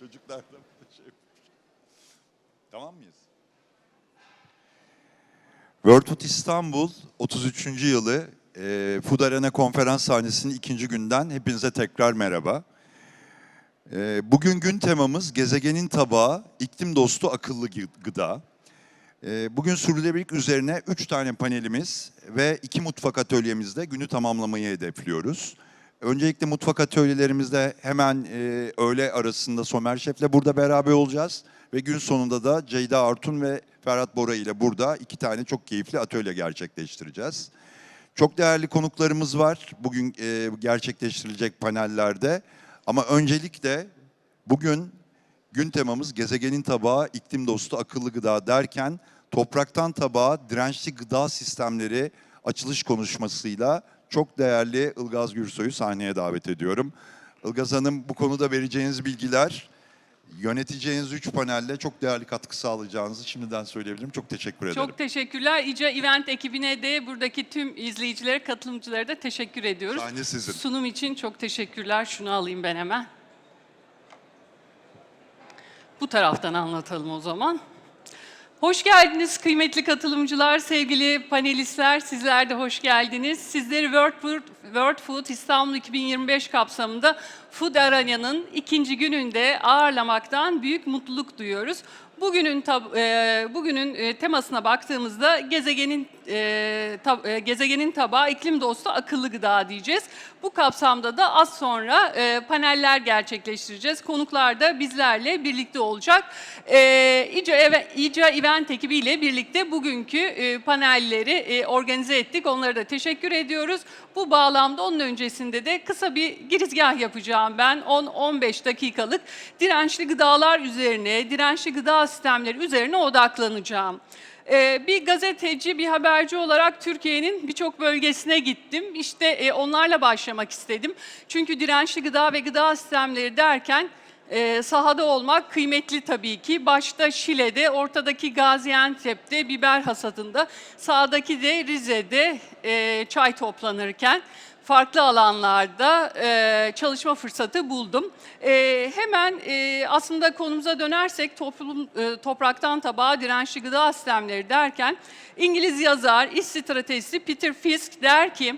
Çocuklar da şey. Tamam mıyız? World Food İstanbul 33. yılı e, Food Arena konferans sahnesinin ikinci günden hepinize tekrar merhaba. E, bugün gün temamız gezegenin tabağı, iklim dostu akıllı gı- gıda. E, bugün sürdürülebilirlik üzerine üç tane panelimiz ve iki mutfak atölyemizde günü tamamlamayı hedefliyoruz. Öncelikle mutfak atölyelerimizde hemen e, öğle arasında Somer Şef'le burada beraber olacağız. Ve gün sonunda da Ceyda Artun ve Ferhat Bora ile burada iki tane çok keyifli atölye gerçekleştireceğiz. Çok değerli konuklarımız var bugün e, gerçekleştirilecek panellerde. Ama öncelikle bugün gün temamız gezegenin tabağı, iklim dostu akıllı gıda derken topraktan tabağa dirençli gıda sistemleri açılış konuşmasıyla çok değerli Ilgaz Gürsoy'u sahneye davet ediyorum. Ilgaz Hanım bu konuda vereceğiniz bilgiler, yöneteceğiniz üç panelle çok değerli katkı sağlayacağınızı şimdiden söyleyebilirim. Çok teşekkür ederim. Çok teşekkürler. İCA Event ekibine de buradaki tüm izleyicilere, katılımcılara da teşekkür ediyoruz. Sahne sizin. Sunum için çok teşekkürler. Şunu alayım ben hemen. Bu taraftan anlatalım o zaman. Hoş geldiniz kıymetli katılımcılar, sevgili panelistler. Sizler de hoş geldiniz. Sizleri World Food, World Food İstanbul 2025 kapsamında Food ikinci gününde ağırlamaktan büyük mutluluk duyuyoruz. Bugünün tab- e, bugünün e, temasına baktığımızda gezegenin e, tab- e, gezegenin tabağı iklim dostu akıllı gıda diyeceğiz. Bu kapsamda da az sonra e, paneller gerçekleştireceğiz. Konuklar da bizlerle birlikte olacak. E, İCA, Eve- İCA Event ekibiyle birlikte bugünkü e, panelleri e, organize ettik. Onlara da teşekkür ediyoruz. Bu bağlamda onun öncesinde de kısa bir girizgah yapacağım ben. 10-15 dakikalık dirençli gıdalar üzerine, dirençli gıda sistemleri üzerine odaklanacağım. Ee, bir gazeteci, bir haberci olarak Türkiye'nin birçok bölgesine gittim. İşte e, onlarla başlamak istedim. Çünkü dirençli gıda ve gıda sistemleri derken e, sahada olmak kıymetli tabii ki. Başta Şile'de, ortadaki Gaziantep'te biber hasadında, sağdaki de Rize'de e, çay toplanırken farklı alanlarda e, çalışma fırsatı buldum. E, hemen e, aslında konumuza dönersek toplum e, topraktan tabağa dirençli gıda sistemleri derken İngiliz yazar, iş stratejisi Peter Fisk der ki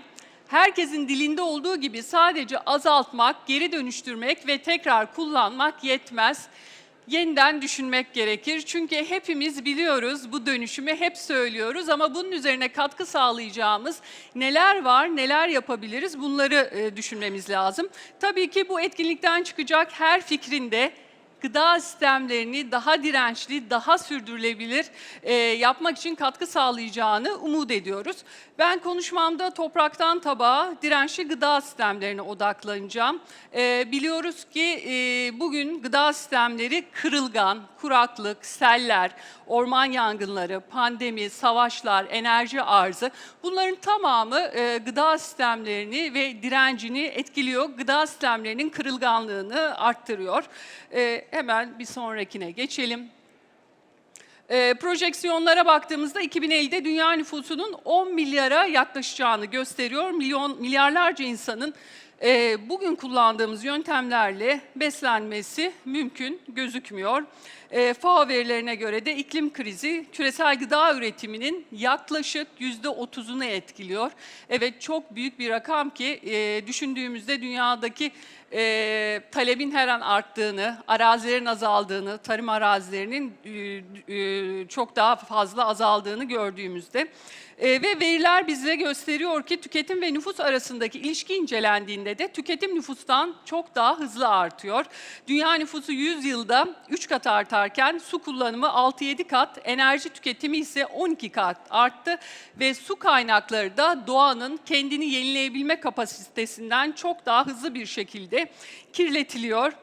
herkesin dilinde olduğu gibi sadece azaltmak, geri dönüştürmek ve tekrar kullanmak yetmez yeniden düşünmek gerekir. Çünkü hepimiz biliyoruz bu dönüşümü hep söylüyoruz ama bunun üzerine katkı sağlayacağımız neler var, neler yapabiliriz bunları e, düşünmemiz lazım. Tabii ki bu etkinlikten çıkacak her fikrinde gıda sistemlerini daha dirençli, daha sürdürülebilir e, yapmak için katkı sağlayacağını umut ediyoruz. Ben konuşmamda topraktan tabağa dirençli gıda sistemlerine odaklanacağım. E, biliyoruz ki e, bugün gıda sistemleri kırılgan, kuraklık, seller, orman yangınları, pandemi, savaşlar, enerji arzı bunların tamamı e, gıda sistemlerini ve direncini etkiliyor. Gıda sistemlerinin kırılganlığını arttırıyor. E, hemen bir sonrakine geçelim. E, projeksiyonlara baktığımızda 2050'de dünya nüfusunun 10 milyara yaklaşacağını gösteriyor. Milyon milyarlarca insanın e, bugün kullandığımız yöntemlerle beslenmesi mümkün gözükmüyor. E, FAO verilerine göre de iklim krizi küresel gıda üretiminin yaklaşık yüzde otuzunu etkiliyor. Evet çok büyük bir rakam ki e, düşündüğümüzde dünyadaki e, talebin her an arttığını, arazilerin azaldığını, tarım arazilerinin e, e, çok daha fazla azaldığını gördüğümüzde e, ve veriler bize gösteriyor ki tüketim ve nüfus arasındaki ilişki incelendiğinde de tüketim nüfustan çok daha hızlı artıyor. Dünya nüfusu 100 yılda 3 kat artarken su kullanımı 6-7 kat, enerji tüketimi ise 12 kat arttı ve su kaynakları da doğanın kendini yenileyebilme kapasitesinden çok daha hızlı bir şekilde kirletiliyor.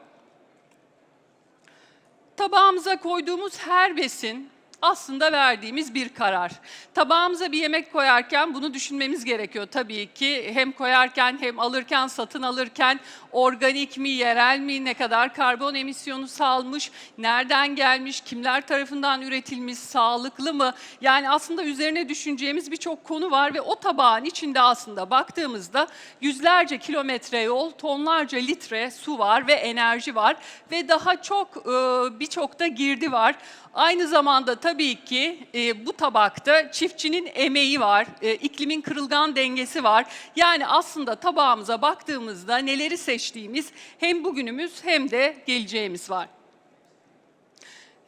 Tabağımıza koyduğumuz her besin aslında verdiğimiz bir karar. Tabağımıza bir yemek koyarken bunu düşünmemiz gerekiyor tabii ki. Hem koyarken hem alırken, satın alırken organik mi, yerel mi, ne kadar karbon emisyonu salmış, nereden gelmiş, kimler tarafından üretilmiş, sağlıklı mı? Yani aslında üzerine düşüneceğimiz birçok konu var ve o tabağın içinde aslında baktığımızda yüzlerce kilometre yol, tonlarca litre su var ve enerji var ve daha çok birçok da girdi var. Aynı zamanda tabii ki e, bu tabakta çiftçinin emeği var, e, iklimin kırılgan dengesi var. Yani aslında tabağımıza baktığımızda neleri seçtiğimiz hem bugünümüz hem de geleceğimiz var.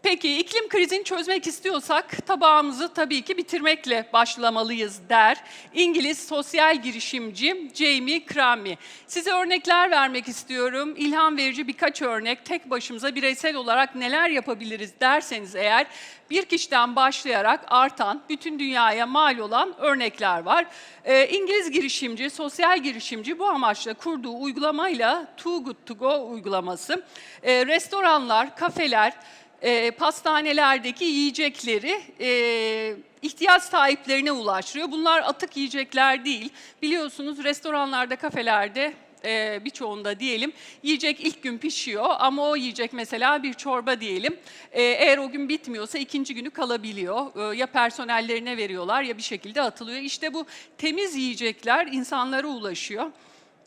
Peki iklim krizini çözmek istiyorsak tabağımızı tabii ki bitirmekle başlamalıyız der. İngiliz sosyal girişimci Jamie Crummy. Size örnekler vermek istiyorum. İlham verici birkaç örnek. Tek başımıza bireysel olarak neler yapabiliriz derseniz eğer bir kişiden başlayarak artan, bütün dünyaya mal olan örnekler var. Ee, İngiliz girişimci, sosyal girişimci bu amaçla kurduğu uygulamayla Too Good To Go uygulaması. Ee, restoranlar, kafeler, e, pastanelerdeki yiyecekleri e, ihtiyaç sahiplerine ulaştırıyor. Bunlar atık yiyecekler değil. Biliyorsunuz restoranlarda, kafelerde e, birçoğunda diyelim yiyecek ilk gün pişiyor ama o yiyecek mesela bir çorba diyelim. E, eğer o gün bitmiyorsa ikinci günü kalabiliyor. E, ya personellerine veriyorlar ya bir şekilde atılıyor. İşte bu temiz yiyecekler insanlara ulaşıyor.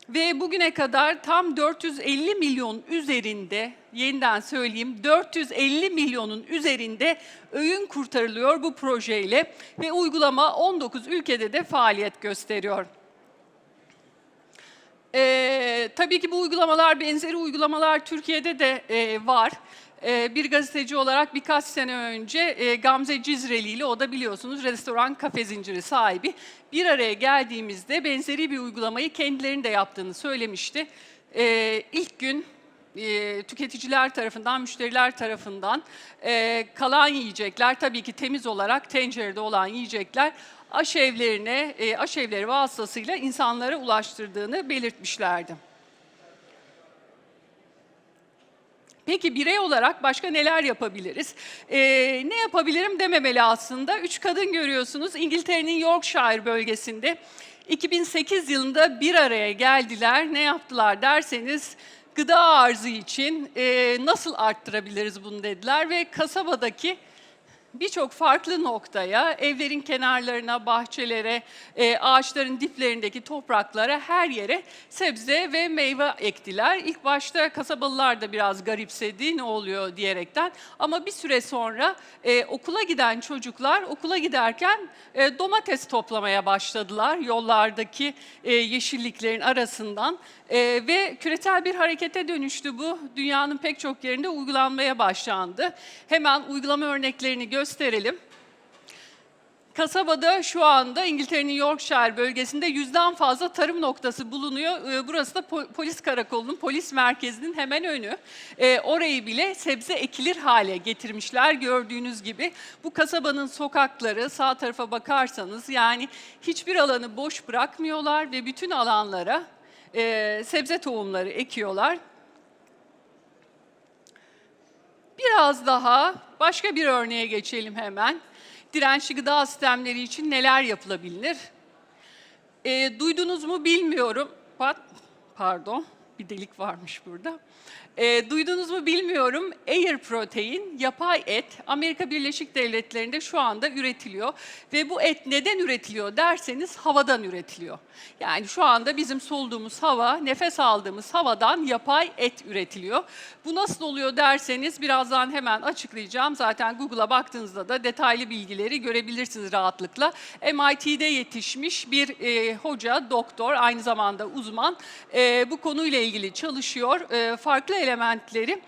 Ve bugüne kadar tam 450 milyon üzerinde, yeniden söyleyeyim, 450 milyonun üzerinde öğün kurtarılıyor bu projeyle ve uygulama 19 ülkede de faaliyet gösteriyor. Ee, tabii ki bu uygulamalar, benzeri uygulamalar Türkiye'de de e, var. Ee, bir gazeteci olarak birkaç sene önce e, Gamze Cizreli ile, o da biliyorsunuz restoran kafe zinciri sahibi, bir araya geldiğimizde benzeri bir uygulamayı kendilerinin de yaptığını söylemişti. Ee, ilk gün e, tüketiciler tarafından, müşteriler tarafından e, kalan yiyecekler, tabii ki temiz olarak tencerede olan yiyecekler aşevlerine, e, aşevleri vasıtasıyla insanlara ulaştırdığını belirtmişlerdi. Peki birey olarak başka neler yapabiliriz? Ee, ne yapabilirim dememeli aslında. Üç kadın görüyorsunuz İngiltere'nin Yorkshire bölgesinde. 2008 yılında bir araya geldiler. Ne yaptılar derseniz gıda arzı için e, nasıl arttırabiliriz bunu dediler ve kasabadaki birçok farklı noktaya, evlerin kenarlarına, bahçelere, e, ağaçların diplerindeki topraklara, her yere sebze ve meyve ektiler. İlk başta kasabalılar da biraz garipsedi, ne oluyor diyerekten. Ama bir süre sonra e, okula giden çocuklar okula giderken e, domates toplamaya başladılar yollardaki yeşilliklerin arasından. Ve küresel bir harekete dönüştü bu. Dünyanın pek çok yerinde uygulanmaya başlandı. Hemen uygulama örneklerini gösterelim. Kasabada şu anda İngiltere'nin Yorkshire bölgesinde yüzden fazla tarım noktası bulunuyor. Ee, Burası da po- polis karakolunun, polis merkezinin hemen önü. Ee, orayı bile sebze ekilir hale getirmişler gördüğünüz gibi. Bu kasabanın sokakları sağ tarafa bakarsanız yani hiçbir alanı boş bırakmıyorlar ve bütün alanlara e, sebze tohumları ekiyorlar. Biraz daha başka bir örneğe geçelim hemen. Dirençli gıda sistemleri için neler yapılabilir? E, duydunuz mu bilmiyorum. Pa- Pardon, bir delik varmış burada. E, duydunuz mu bilmiyorum. Air protein, yapay et Amerika Birleşik Devletleri'nde şu anda üretiliyor. Ve bu et neden üretiliyor derseniz havadan üretiliyor. Yani şu anda bizim soluduğumuz hava, nefes aldığımız havadan yapay et üretiliyor. Bu nasıl oluyor derseniz birazdan hemen açıklayacağım. Zaten Google'a baktığınızda da detaylı bilgileri görebilirsiniz rahatlıkla. MIT'de yetişmiş bir e, hoca, doktor, aynı zamanda uzman e, bu konuyla ilgili çalışıyor. E, farklı elementleri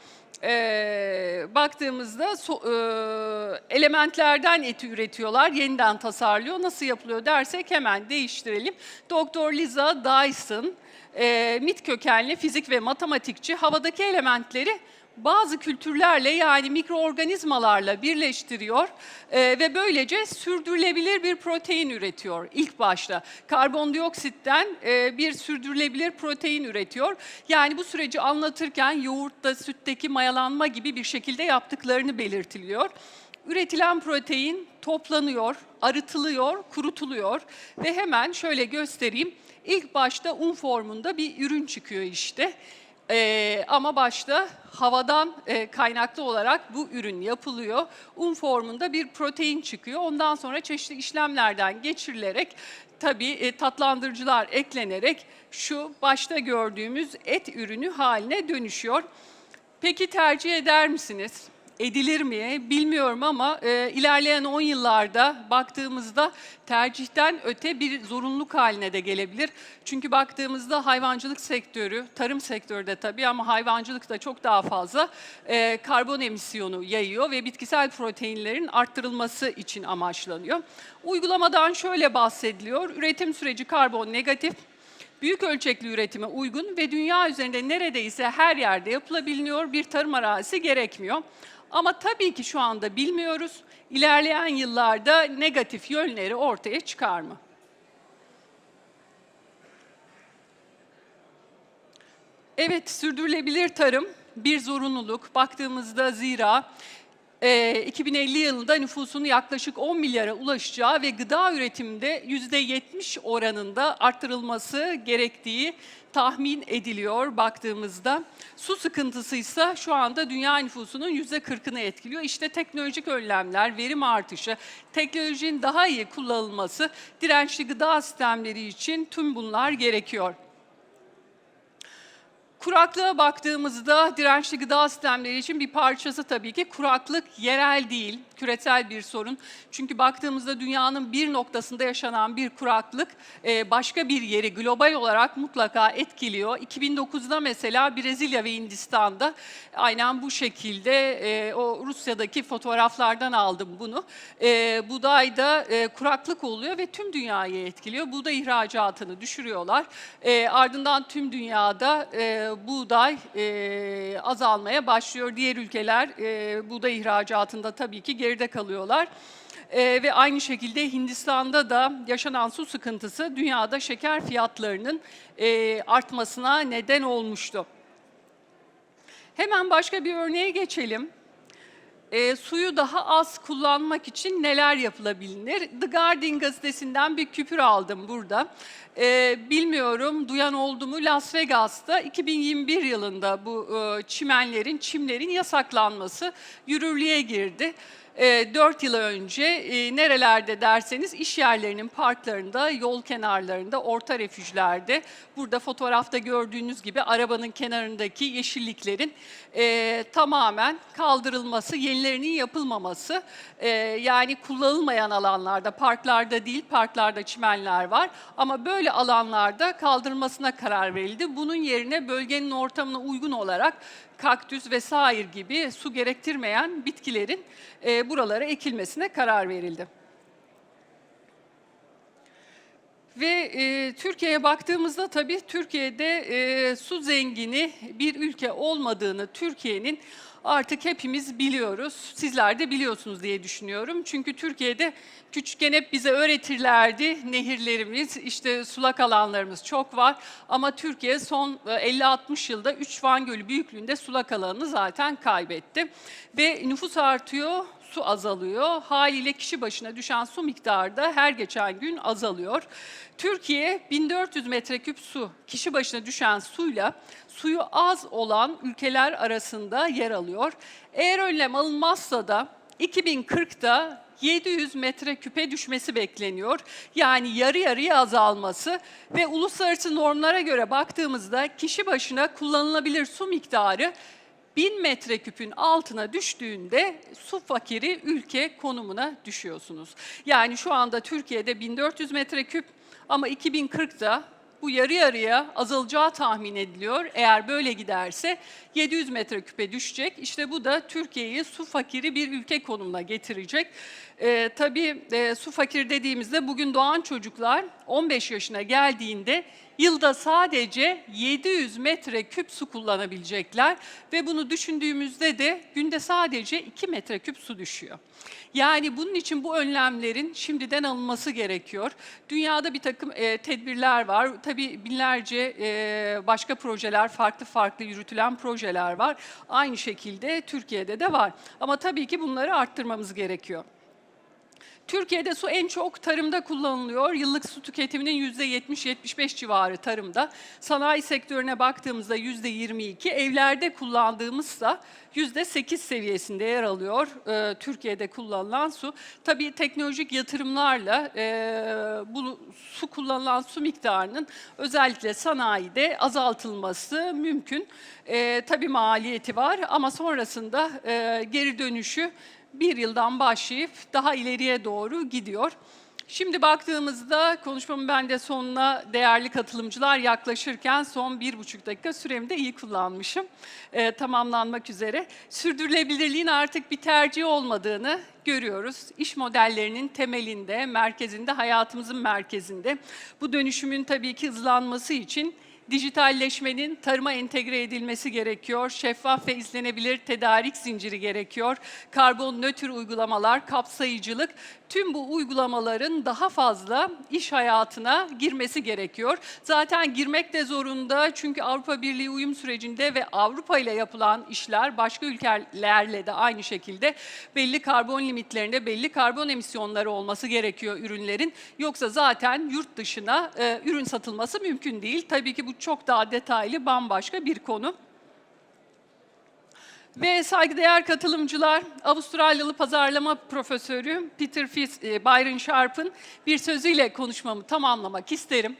e, baktığımızda so- e, elementlerden eti üretiyorlar, yeniden tasarlıyor. Nasıl yapılıyor dersek hemen değiştirelim. Doktor Liza Dyson, e, MIT kökenli fizik ve matematikçi havadaki elementleri bazı kültürlerle yani mikroorganizmalarla birleştiriyor e, ve böylece sürdürülebilir bir protein üretiyor ilk başta. Karbondioksitten e, bir sürdürülebilir protein üretiyor. Yani bu süreci anlatırken yoğurtta, sütteki mayalanma gibi bir şekilde yaptıklarını belirtiliyor. Üretilen protein toplanıyor, arıtılıyor, kurutuluyor ve hemen şöyle göstereyim. İlk başta un formunda bir ürün çıkıyor işte. Ee, ama başta havadan e, kaynaklı olarak bu ürün yapılıyor. Un formunda bir protein çıkıyor. Ondan sonra çeşitli işlemlerden geçirilerek tabii e, tatlandırıcılar eklenerek şu başta gördüğümüz et ürünü haline dönüşüyor. Peki tercih eder misiniz? Edilir mi bilmiyorum ama e, ilerleyen 10 yıllarda baktığımızda tercihten öte bir zorunluluk haline de gelebilir. Çünkü baktığımızda hayvancılık sektörü, tarım sektörü de tabii ama hayvancılık da çok daha fazla e, karbon emisyonu yayıyor ve bitkisel proteinlerin arttırılması için amaçlanıyor. Uygulamadan şöyle bahsediliyor. Üretim süreci karbon negatif, büyük ölçekli üretime uygun ve dünya üzerinde neredeyse her yerde yapılabiliyor bir tarım arazisi gerekmiyor. Ama tabii ki şu anda bilmiyoruz. İlerleyen yıllarda negatif yönleri ortaya çıkar mı? Evet, sürdürülebilir tarım bir zorunluluk. Baktığımızda zira e, 2050 yılında nüfusunun yaklaşık 10 milyara ulaşacağı ve gıda üretiminde %70 oranında arttırılması gerektiği tahmin ediliyor baktığımızda. Su sıkıntısı ise şu anda dünya nüfusunun %40'ını etkiliyor. İşte teknolojik önlemler, verim artışı, teknolojinin daha iyi kullanılması, dirençli gıda sistemleri için tüm bunlar gerekiyor. Kuraklığa baktığımızda dirençli gıda sistemleri için bir parçası tabii ki kuraklık yerel değil, küresel bir sorun. Çünkü baktığımızda dünyanın bir noktasında yaşanan bir kuraklık e, başka bir yeri global olarak mutlaka etkiliyor. 2009'da mesela Brezilya ve Hindistan'da aynen bu şekilde e, o Rusya'daki fotoğraflardan aldım bunu. E, Budayda kuraklık oluyor ve tüm dünyayı etkiliyor. Buğday ihracatını düşürüyorlar. Ardından tüm dünyada buğday azalmaya başlıyor. Diğer ülkeler buğday ihracatında tabii ki geride kalıyorlar. E, ve aynı şekilde Hindistan'da da yaşanan su sıkıntısı dünyada şeker fiyatlarının e, artmasına neden olmuştu. Hemen başka bir örneğe geçelim. E, suyu daha az kullanmak için neler yapılabilir? The Guardian gazetesinden bir küpür aldım burada. E, bilmiyorum duyan oldu mu Las Vegas'ta 2021 yılında bu e, çimenlerin, çimlerin yasaklanması yürürlüğe girdi. 4 yıl önce e, nerelerde derseniz iş yerlerinin parklarında, yol kenarlarında, orta refüjlerde, burada fotoğrafta gördüğünüz gibi arabanın kenarındaki yeşilliklerin e, tamamen kaldırılması, yenilerinin yapılmaması, e, yani kullanılmayan alanlarda, parklarda değil, parklarda çimenler var. Ama böyle alanlarda kaldırılmasına karar verildi. Bunun yerine bölgenin ortamına uygun olarak kaktüs vesaire gibi su gerektirmeyen bitkilerin e, buralara ekilmesine karar verildi. Ve e, Türkiye'ye baktığımızda tabii Türkiye'de e, su zengini bir ülke olmadığını Türkiye'nin artık hepimiz biliyoruz. Sizler de biliyorsunuz diye düşünüyorum. Çünkü Türkiye'de küçükken hep bize öğretirlerdi. Nehirlerimiz, işte sulak alanlarımız çok var. Ama Türkiye son e, 50-60 yılda 3 Van Gölü büyüklüğünde sulak alanını zaten kaybetti. Ve nüfus artıyor, su azalıyor. Haliyle kişi başına düşen su miktarı da her geçen gün azalıyor. Türkiye 1400 metreküp su kişi başına düşen suyla suyu az olan ülkeler arasında yer alıyor. Eğer önlem alınmazsa da 2040'da 700 metreküpe düşmesi bekleniyor. Yani yarı yarıya azalması ve uluslararası normlara göre baktığımızda kişi başına kullanılabilir su miktarı 1000 metreküpün altına düştüğünde su fakiri ülke konumuna düşüyorsunuz. Yani şu anda Türkiye'de 1400 metreküp ama 2040'da bu yarı yarıya azalacağı tahmin ediliyor. Eğer böyle giderse 700 metreküpe düşecek. İşte bu da Türkiye'yi su fakiri bir ülke konumuna getirecek. E, tabii e, su fakir dediğimizde bugün doğan çocuklar 15 yaşına geldiğinde yılda sadece 700 metreküp su kullanabilecekler ve bunu düşündüğümüzde de günde sadece 2 metreküp su düşüyor. Yani bunun için bu önlemlerin şimdiden alınması gerekiyor. Dünyada bir takım e, tedbirler var. Tabii binlerce e, başka projeler, farklı farklı yürütülen projeler var. Aynı şekilde Türkiye'de de var. Ama tabii ki bunları arttırmamız gerekiyor. Türkiye'de su en çok tarımda kullanılıyor. Yıllık su tüketiminin %70-75 civarı tarımda. Sanayi sektörüne baktığımızda %22, evlerde kullandığımızsa %8 seviyesinde yer alıyor e, Türkiye'de kullanılan su. Tabii teknolojik yatırımlarla e, bu su kullanılan su miktarının özellikle sanayide azaltılması mümkün. E, tabii maliyeti var ama sonrasında e, geri dönüşü bir yıldan başlayıp daha ileriye doğru gidiyor. Şimdi baktığımızda konuşmamın ben de sonuna değerli katılımcılar yaklaşırken son bir buçuk dakika süremi de iyi kullanmışım. Ee, tamamlanmak üzere. Sürdürülebilirliğin artık bir tercih olmadığını görüyoruz. İş modellerinin temelinde, merkezinde, hayatımızın merkezinde. Bu dönüşümün tabii ki hızlanması için Dijitalleşmenin tarıma entegre edilmesi gerekiyor. Şeffaf ve izlenebilir tedarik zinciri gerekiyor. Karbon nötr uygulamalar, kapsayıcılık, tüm bu uygulamaların daha fazla iş hayatına girmesi gerekiyor. Zaten girmek de zorunda çünkü Avrupa Birliği uyum sürecinde ve Avrupa ile yapılan işler başka ülkelerle de aynı şekilde belli karbon limitlerinde belli karbon emisyonları olması gerekiyor ürünlerin. Yoksa zaten yurt dışına e, ürün satılması mümkün değil. Tabii ki bu çok daha detaylı bambaşka bir konu. Ve saygıdeğer katılımcılar, Avustralyalı pazarlama profesörü Peter Fitz, e, Byron Sharp'ın bir sözüyle konuşmamı tamamlamak isterim.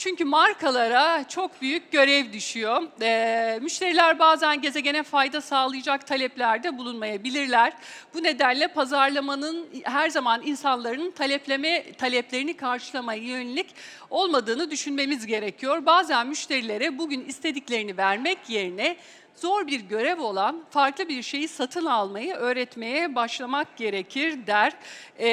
Çünkü markalara çok büyük görev düşüyor. Ee, müşteriler bazen gezegene fayda sağlayacak taleplerde bulunmayabilirler. Bu nedenle pazarlamanın her zaman insanların talepleme taleplerini karşılamaya yönelik olmadığını düşünmemiz gerekiyor. Bazen müşterilere bugün istediklerini vermek yerine zor bir görev olan farklı bir şeyi satın almayı öğretmeye başlamak gerekir der. Ee,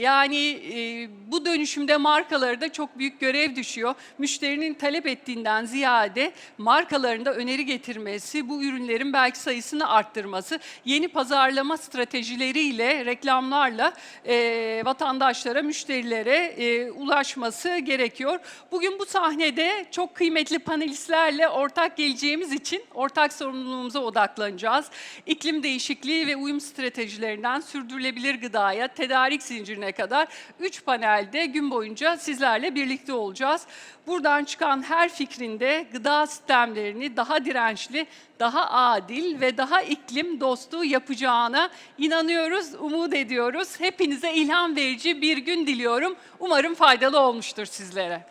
yani e, bu dönüşümde markalara da çok büyük görev düşüyor. Müşterinin talep ettiğinden ziyade markalarında öneri getirmesi, bu ürünlerin belki sayısını arttırması, yeni pazarlama stratejileriyle, reklamlarla e, vatandaşlara, müşterilere e, ulaşması gerekiyor. Bugün bu sahnede çok kıymetli panelistlerle ortak geleceğimiz için ortak sorumluluğumuza odaklanacağız. İklim değişikliği ve uyum stratejilerinden sürdürülebilir gıdaya, tedarik zincirine kadar 3 panelde gün boyunca sizlerle birlikte olacağız. Buradan çıkan her fikrinde gıda sistemlerini daha dirençli, daha adil ve daha iklim dostu yapacağına inanıyoruz, umut ediyoruz. Hepinize ilham verici bir gün diliyorum. Umarım faydalı olmuştur sizlere.